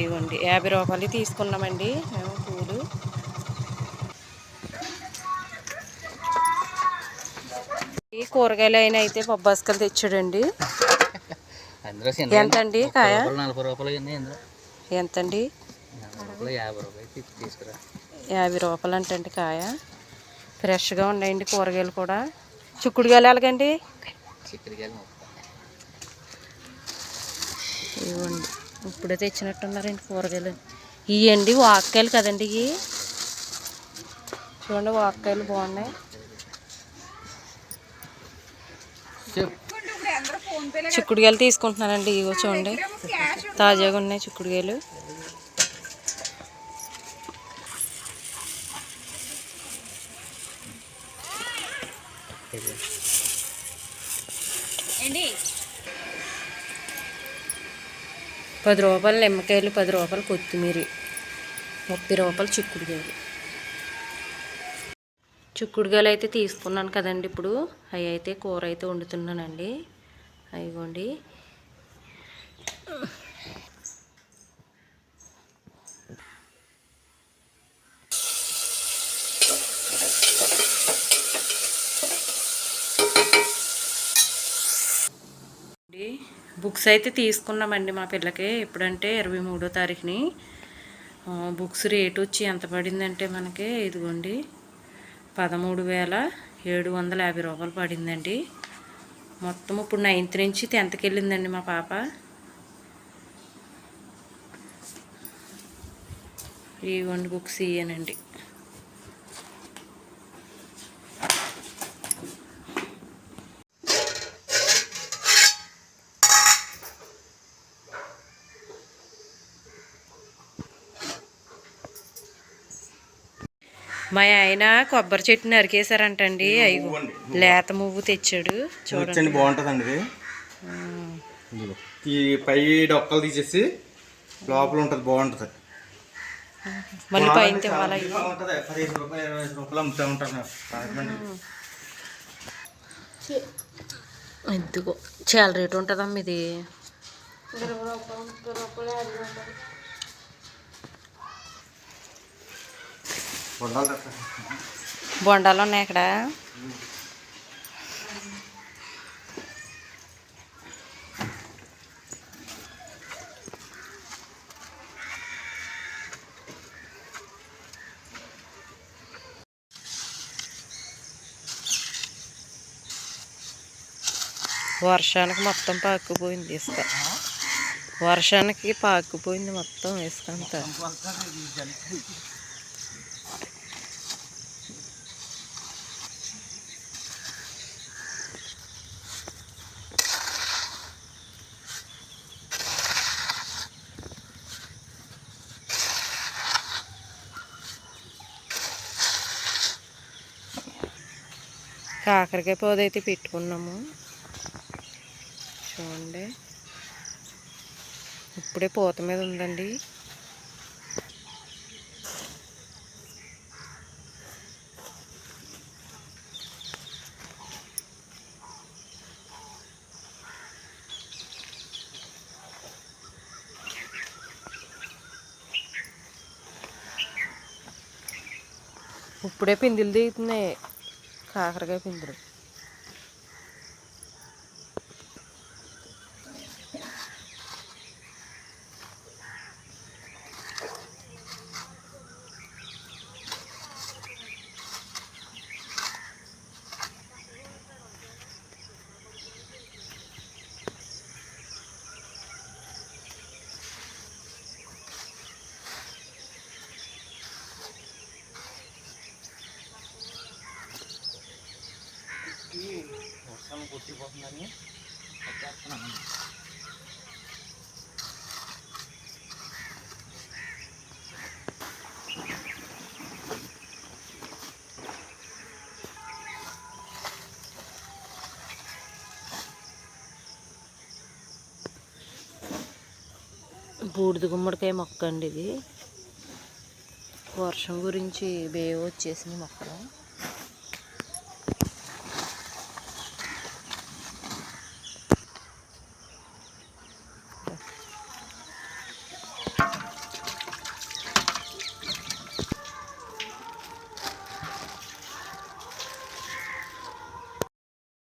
ఇవ్వండి యాభై రూపాయలు తీసుకున్నామండి. మేము పూలు. ఈ కూరగాయలు అయినా అయితే బొబ్బాస్కలు తెచ్చాడండి. చిన్న ఎంతండి కాయ? రూపాయలు యాభై రూపాయలు అంటండి కాయ. ఫ్రెష్గా ఉన్నాయండి కూరగాయలు కూడా. చిక్కుడుగాయలు ఎలాగండి? ఇవ్వండి ఇప్పుడే తెచ్చినట్టున్నారండి కూరగాయలు. ఇవ్వండి వాక్కాయలు కదండి ఇవి చూడండి వాక్కాయలు బాగున్నాయి. చిక్కుడుకాయలు తీసుకుంటున్నానండి ఇవో చూడండి. తాజాగా ఉన్నాయి చిక్కుడుగాయలు పది రూపాయలు నిమ్మకాయలు పది రూపాయలు కొత్తిమీర ముప్పై రూపాయలు చిక్కుడుకాయలు. చిక్కుడుకాయలు అయితే తీసుకున్నాను కదండి ఇప్పుడు. అవి అయితే కూర అయితే వండుతున్నానండి. అయిగోండి బుక్స్ అయితే తీసుకున్నామండి మా పిల్లకి. ఎప్పుడంటే ఇరవై మూడో తారీఖుని. బుక్స్ రేట్ వచ్చి ఎంత పడిందంటే మనకి ఇదిగోండి పదమూడు వేల ఏడు వందల యాభై రూపాయలు పడిందండి. మొత్తం ఇప్పుడు నైన్త్ నుంచి టెన్త్కి వెళ్ళిందండి మా పాప. ఇవ్వండి బుక్స్ ఇయ్యానండి. మా ఆయన కొబ్బరి చెట్టు నరికేశారంటండి అవి లేత మువ్వు తెచ్చాడు. చూడండి. బాగుంటుందండి. ఇదిగో. ఈ పై డొక్కలు తీసేసి లోపల ఉంటుంది బాగుంటుంది. మళ్ళీ పైన తివ్వాలి అవి. బాగుంటుంది పదిహేను రూపాయలు ఇరవై ఐదు రూపాయలు అమ్ముతూ ఉంటారు రాజమండ్రి. ఎందుకో చాలా రేటు ఉంటుందమ్మా ఇది. బొండాలు ఉన్నాయి ఇక్కడ. వర్షానికి మొత్తం పాకుపోయింది ఇసుక. వర్షానికి పాకుపోయింది మొత్తం ఇసుక అంతా. కాకరకాయ పోదైతే పెట్టుకున్నాము. చూడండి. ఇప్పుడే పూత మీద ఉందండి. ఇప్పుడే పిందులు దిగుతున్నాయి. కాకరకాయ పిందులు. వర్షం కొట్టిపోతుందని వచ్చేస్తున్నాను బూడిద గుమ్మడికాయ మొక్క అండి ఇది. వర్షం గురించి బేవ వచ్చేసింది మొక్కలు.